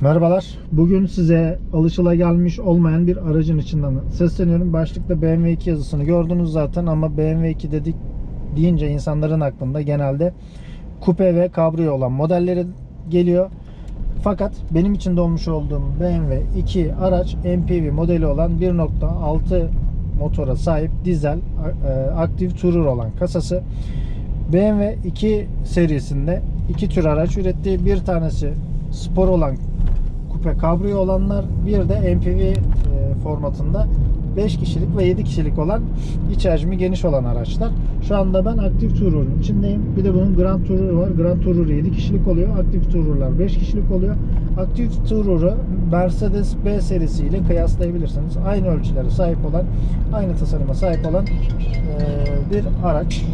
Merhabalar. Bugün size alışılagelmiş olmayan bir aracın içinden sesleniyorum. Başlıkta BMW 2 yazısını gördünüz zaten ama BMW 2 dedik deyince insanların aklında genelde kupe ve kabriyo olan modelleri geliyor. Fakat benim içinde olmuş olduğum BMW 2 araç MPV modeli olan 1.6 motora sahip dizel e, aktif tourer olan kasası. BMW 2 serisinde iki tür araç ürettiği bir tanesi spor olan kupe kabriyo olanlar bir de MPV e, formatında 5 kişilik ve 7 kişilik olan iç hacmi geniş olan araçlar. Şu anda ben Active Tourer'ın içindeyim. Bir de bunun Grand Tourer var. Grand Tourer 7 kişilik oluyor. Active Tourer'lar 5 kişilik oluyor. Active Tourer'ı Mercedes B serisiyle kıyaslayabilirsiniz. Aynı ölçülere sahip olan, aynı tasarıma sahip olan e, bir araç.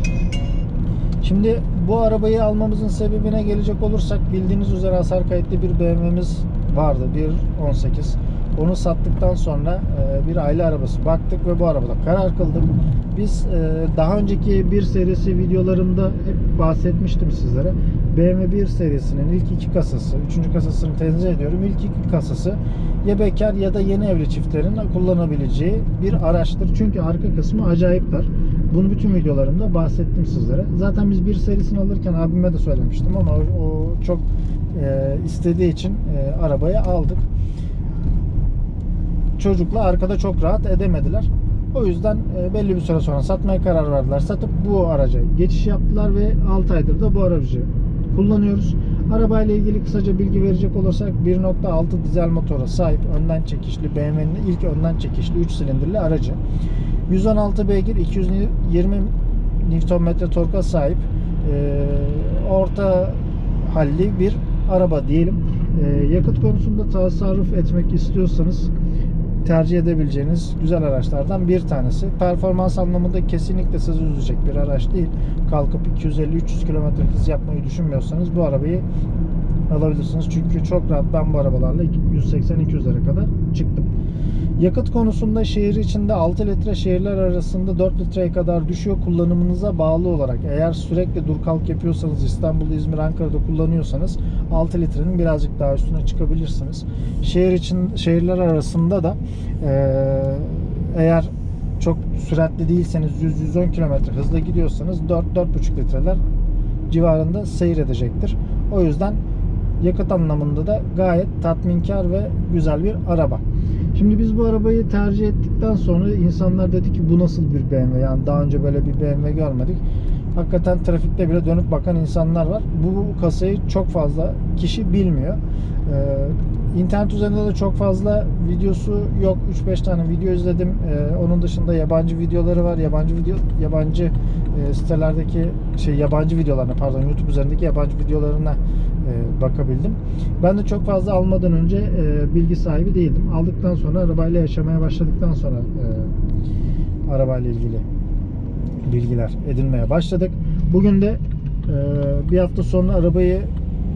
Şimdi bu arabayı almamızın sebebine gelecek olursak bildiğiniz üzere hasar kayıtlı bir BMW'miz vardı. 1.18. Onu sattıktan sonra e, bir aile arabası baktık ve bu arabada karar kıldık. Biz e, daha önceki bir serisi videolarımda hep bahsetmiştim sizlere. BMW 1 serisinin ilk iki kasası, üçüncü kasasını tenzih ediyorum. İlk iki kasası ya bekar ya da yeni evli çiftlerin kullanabileceği bir araçtır. Çünkü arka kısmı acayip dar. Bunu bütün videolarımda bahsettim sizlere. Zaten biz bir serisini alırken abime de söylemiştim ama o, çok e, istediği için e, arabayı aldık. Çocukla arkada çok rahat edemediler. O yüzden e, belli bir süre sonra satmaya karar verdiler. Satıp bu araca geçiş yaptılar ve 6 aydır da bu aracı kullanıyoruz. Arabayla ilgili kısaca bilgi verecek olursak 1.6 dizel motora sahip önden çekişli BMW'nin ilk önden çekişli 3 silindirli aracı. 116 beygir 220 Nm torka sahip e, orta halli bir araba diyelim. E, yakıt konusunda tasarruf etmek istiyorsanız tercih edebileceğiniz güzel araçlardan bir tanesi. Performans anlamında kesinlikle sizi üzecek bir araç değil. Kalkıp 250-300 km hız yapmayı düşünmüyorsanız bu arabayı alabilirsiniz. Çünkü çok rahat ben bu arabalarla 180-200'lere kadar çıktım. Yakıt konusunda şehir içinde 6 litre şehirler arasında 4 litreye kadar düşüyor kullanımınıza bağlı olarak. Eğer sürekli dur kalk yapıyorsanız İstanbul, İzmir, Ankara'da kullanıyorsanız 6 litrenin birazcık daha üstüne çıkabilirsiniz. Şehir için şehirler arasında da eğer çok süratli değilseniz 100-110 km hızla gidiyorsanız 4-4,5 litreler civarında seyredecektir. O yüzden yakıt anlamında da gayet tatminkar ve güzel bir araba. Şimdi biz bu arabayı tercih ettikten sonra insanlar dedi ki bu nasıl bir BMW? Yani daha önce böyle bir BMW görmedik. Hakikaten trafikte bile dönüp bakan insanlar var. Bu kasayı çok fazla kişi bilmiyor. Ee, internet üzerinde de çok fazla videosu yok. 3-5 tane video izledim. Ee, onun dışında yabancı videoları var. Yabancı video yabancı e, sitelerdeki şey yabancı videolarına pardon YouTube üzerindeki yabancı videolarına e, bakabildim. Ben de çok fazla almadan önce e, bilgi sahibi değildim. Aldıktan sonra arabayla yaşamaya başladıktan sonra e, arabayla ilgili bilgiler edinmeye başladık. Bugün de e, bir hafta sonra arabayı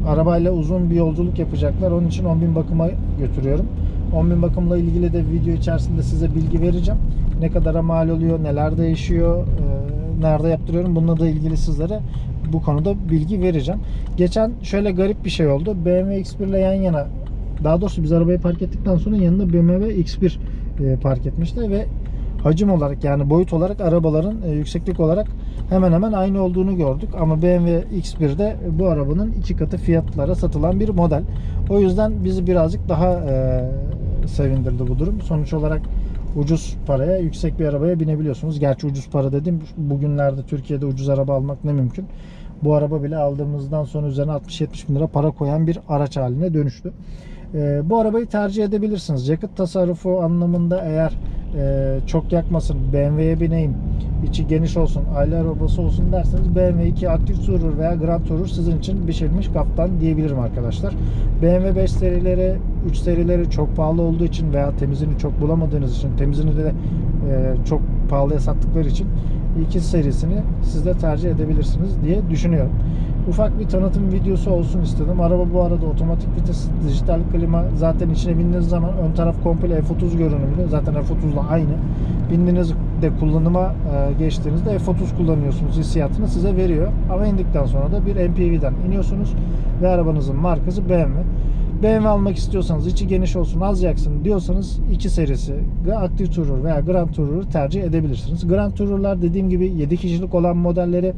arabayla uzun bir yolculuk yapacaklar. Onun için 10.000 bakıma götürüyorum. 10.000 bakımla ilgili de video içerisinde size bilgi vereceğim. Ne kadara mal oluyor, neler değişiyor, e, nerede yaptırıyorum. Bununla da ilgili sizlere bu konuda bilgi vereceğim. Geçen şöyle garip bir şey oldu. BMW X1 ile yan yana daha doğrusu biz arabayı park ettikten sonra yanında BMW X1 e, park etmişti ve hacim olarak yani boyut olarak arabaların e, yükseklik olarak hemen hemen aynı olduğunu gördük. Ama BMW X1'de bu arabanın iki katı fiyatlara satılan bir model. O yüzden bizi birazcık daha e, sevindirdi bu durum. Sonuç olarak ucuz paraya yüksek bir arabaya binebiliyorsunuz. Gerçi ucuz para dedim. Bugünlerde Türkiye'de ucuz araba almak ne mümkün. Bu araba bile aldığımızdan sonra üzerine 60-70 bin lira para koyan bir araç haline dönüştü. E, bu arabayı tercih edebilirsiniz. Yakıt tasarrufu anlamında eğer e, çok yakmasın, BMW'ye bineyim, içi geniş olsun, aile arabası olsun derseniz BMW 2 Active Tourer veya Grand Tourer sizin için biçilmiş kaftan diyebilirim arkadaşlar. BMW 5 serileri, 3 serileri çok pahalı olduğu için veya temizini çok bulamadığınız için, temizini de e, çok pahalıya sattıkları için iki serisini siz de tercih edebilirsiniz diye düşünüyorum. Ufak bir tanıtım videosu olsun istedim. Araba bu arada otomatik vites, dijital klima zaten içine bindiğiniz zaman ön taraf komple F30 görünümlü. Zaten F30'la aynı. Bindiğiniz de kullanıma e, geçtiğinizde F30 kullanıyorsunuz hissiyatını size veriyor. Ama indikten sonra da bir MPV'den iniyorsunuz ve arabanızın markası BMW. BMW almak istiyorsanız içi geniş olsun az yaksın diyorsanız 2 serisi Active Tourer veya Grand Tourer'ı tercih edebilirsiniz. Grand Tourer'lar dediğim gibi 7 kişilik olan modelleri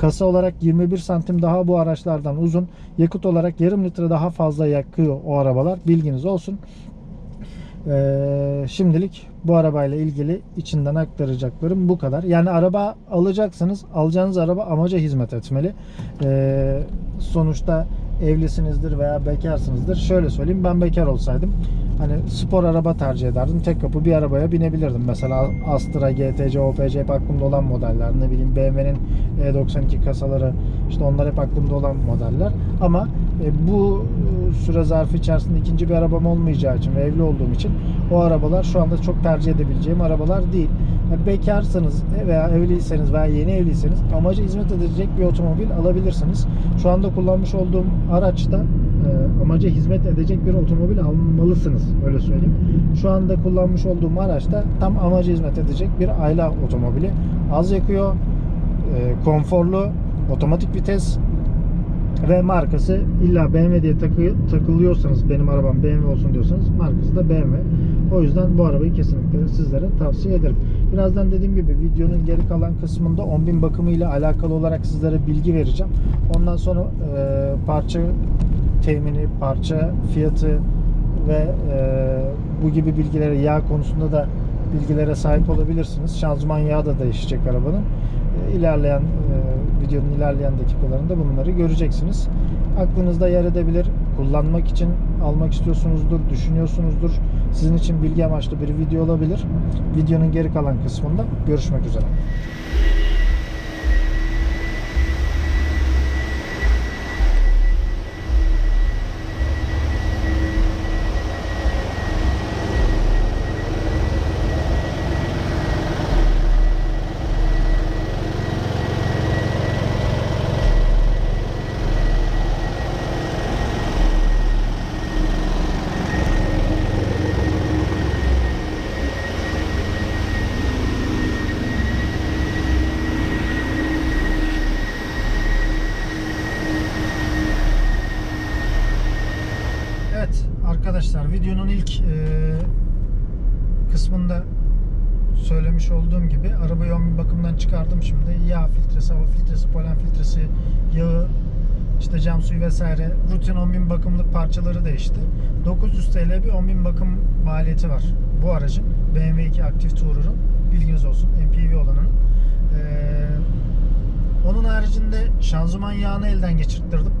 kasa olarak 21 santim daha bu araçlardan uzun. Yakıt olarak yarım litre daha fazla yakıyor o arabalar. Bilginiz olsun. Ee, şimdilik bu arabayla ilgili içinden aktaracaklarım bu kadar. Yani araba alacaksınız, alacağınız araba amaca hizmet etmeli. Ee, sonuçta evlisinizdir veya bekarsınızdır. Şöyle söyleyeyim ben bekar olsaydım hani spor araba tercih ederdim. Tek kapı bir arabaya binebilirdim. Mesela Astra, GTC, OPC hep aklımda olan modeller. Ne bileyim BMW'nin E92 kasaları işte onlar hep aklımda olan modeller. Ama e, bu süre zarfı içerisinde ikinci bir arabam olmayacağı için ve evli olduğum için o arabalar şu anda çok tercih edebileceğim arabalar değil. Yani bekarsanız veya evliyseniz veya yeni evliyseniz amaca hizmet edecek bir otomobil alabilirsiniz. Şu anda kullanmış olduğum araçta e, amaca hizmet edecek bir otomobil almalısınız. Öyle söyleyeyim. Şu anda kullanmış olduğum araçta tam amaca hizmet edecek bir aile otomobili. Az yakıyor, e, konforlu, otomatik vites ve markası illa BMW diye takı, takılıyorsanız benim arabam BMW olsun diyorsanız markası da BMW. O yüzden bu arabayı kesinlikle sizlere tavsiye ederim. Birazdan dediğim gibi videonun geri kalan kısmında 10.000 bakımı ile alakalı olarak sizlere bilgi vereceğim. Ondan sonra e, parça temini, parça fiyatı ve e, bu gibi bilgilere yağ konusunda da bilgilere sahip olabilirsiniz. Şanzıman yağı da değişecek arabanın. E, ilerleyen e, videonun ilerleyen dakikalarında bunları göreceksiniz. Aklınızda yer edebilir. Kullanmak için almak istiyorsunuzdur, düşünüyorsunuzdur. Sizin için bilgi amaçlı bir video olabilir. Videonun geri kalan kısmında görüşmek üzere. Evet arkadaşlar videonun ilk e, kısmında söylemiş olduğum gibi arabayı 10 bin bakımdan çıkardım şimdi. Yağ filtresi, hava filtresi, polen filtresi, yağı, işte cam suyu vesaire rutin 10 bin bakımlık parçaları değişti. 900 TL bir 10 bin bakım maliyeti var bu aracın. BMW 2 Active Tourer'ın bilginiz olsun MPV olanının. Ee, onun haricinde şanzıman yağını elden geçirttirdim.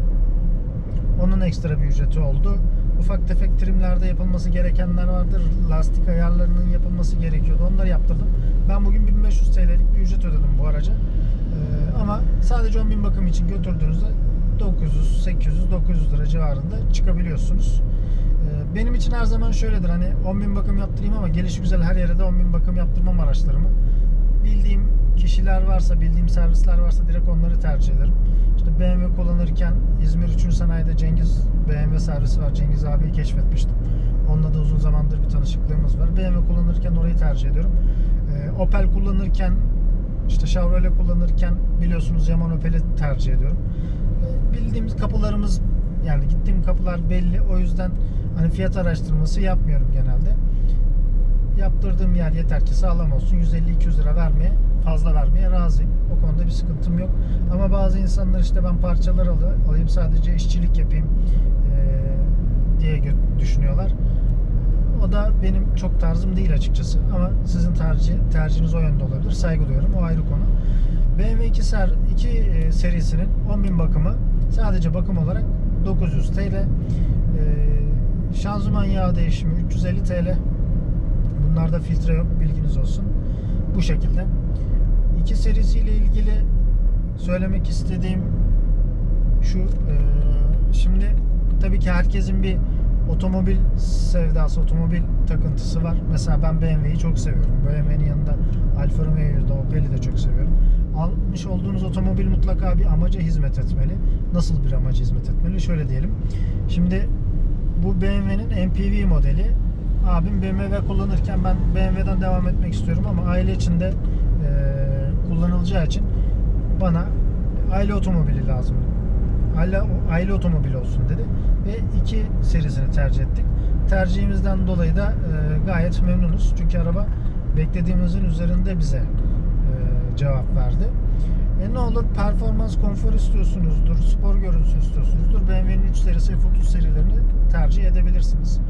Onun ekstra bir ücreti oldu. Ufak tefek trimlerde yapılması gerekenler vardır. Lastik ayarlarının yapılması gerekiyordu. Onları yaptırdım. Ben bugün 1500 TL'lik bir ücret ödedim bu araca. Ee, ama sadece 10.000 bakım için götürdüğünüzde 900, 800, 900 lira civarında çıkabiliyorsunuz. Ee, benim için her zaman şöyledir. Hani 10.000 bakım yaptırayım ama gelişi güzel her yere de 10.000 bakım yaptırmam araçlarımı. Bildiğim kişiler varsa, bildiğim servisler varsa direkt onları tercih ederim. İşte BMW kullanırken İzmir 3. Sanayi'de Cengiz BMW servisi var. Cengiz abiyi keşfetmiştim. Onunla da uzun zamandır bir tanışıklığımız var. BMW kullanırken orayı tercih ediyorum. Ee, Opel kullanırken işte Chevrolet kullanırken biliyorsunuz Yaman Opel'i tercih ediyorum. Ee, bildiğimiz kapılarımız yani gittiğim kapılar belli. O yüzden hani fiyat araştırması yapmıyorum genelde. Yaptırdığım yer yeter ki sağlam olsun. 150-200 lira vermeye, fazla vermeye razıyım. O konuda bir sıkıntım yok. Ama bazı insanlar işte ben parçalar alı- alayım sadece işçilik yapayım diye düşünüyorlar. O da benim çok tarzım değil açıkçası. Ama sizin tercih, tercihiniz o yönde olabilir. Saygı duyuyorum. O ayrı konu. BMW 2, ser, 2 e, serisinin 10.000 bakımı sadece bakım olarak 900 TL. Eee, şanzıman yağ değişimi 350 TL. Bunlarda filtre yok bilginiz olsun. Bu şekilde. İki serisiyle ilgili söylemek istediğim şu e, şimdi tabii ki herkesin bir otomobil sevdası, otomobil takıntısı var. Mesela ben BMW'yi çok seviyorum. BMW'nin yanında Alfa Romeo'yu da Opel'i de çok seviyorum. Almış olduğunuz otomobil mutlaka bir amaca hizmet etmeli. Nasıl bir amaca hizmet etmeli? Şöyle diyelim. Şimdi bu BMW'nin MPV modeli abim BMW kullanırken ben BMW'den devam etmek istiyorum ama aile içinde e, kullanılacağı için bana aile otomobili lazım aile, aile otomobili olsun dedi. Ve 2 serisini tercih ettik. Tercihimizden dolayı da e, gayet memnunuz. Çünkü araba beklediğimizin üzerinde bize e, cevap verdi. E ne olur performans, konfor istiyorsunuzdur, spor görüntüsü istiyorsunuzdur. BMW'nin 3 serisi F30 serilerini tercih edebilirsiniz.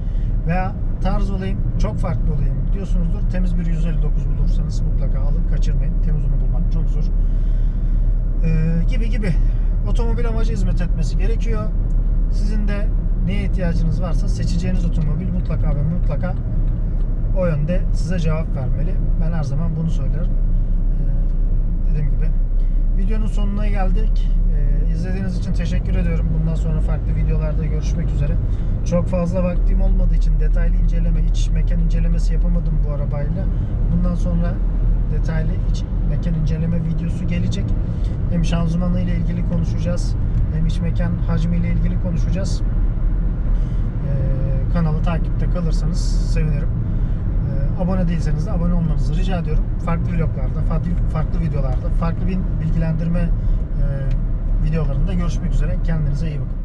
Veya tarz olayım, çok farklı olayım diyorsunuzdur. Temiz bir 159 bulursanız mutlaka alın, kaçırmayın. Temiz onu bulmak çok zor. Ee, gibi gibi. Otomobil amaca hizmet etmesi gerekiyor. Sizin de neye ihtiyacınız varsa seçeceğiniz otomobil mutlaka ve mutlaka o yönde size cevap vermeli. Ben her zaman bunu söylerim. Ee, dediğim gibi. Videonun sonuna geldik. Ee, izlediğiniz için teşekkür ediyorum. Bundan sonra farklı videolarda görüşmek üzere. Çok fazla vaktim olmadığı için detaylı inceleme, iç mekan incelemesi yapamadım bu arabayla. Bundan sonra detaylı iç mekan inceleme videosu gelecek. Hem şanzımanı ile ilgili konuşacağız. Hem iç mekan hacmi ile ilgili konuşacağız. Ee, kanalı takipte kalırsanız sevinirim. Abone değilseniz de abone olmanızı rica ediyorum. Farklı vloglarda, farklı, farklı videolarda, farklı bir bilgilendirme e, videolarında görüşmek üzere. Kendinize iyi bakın.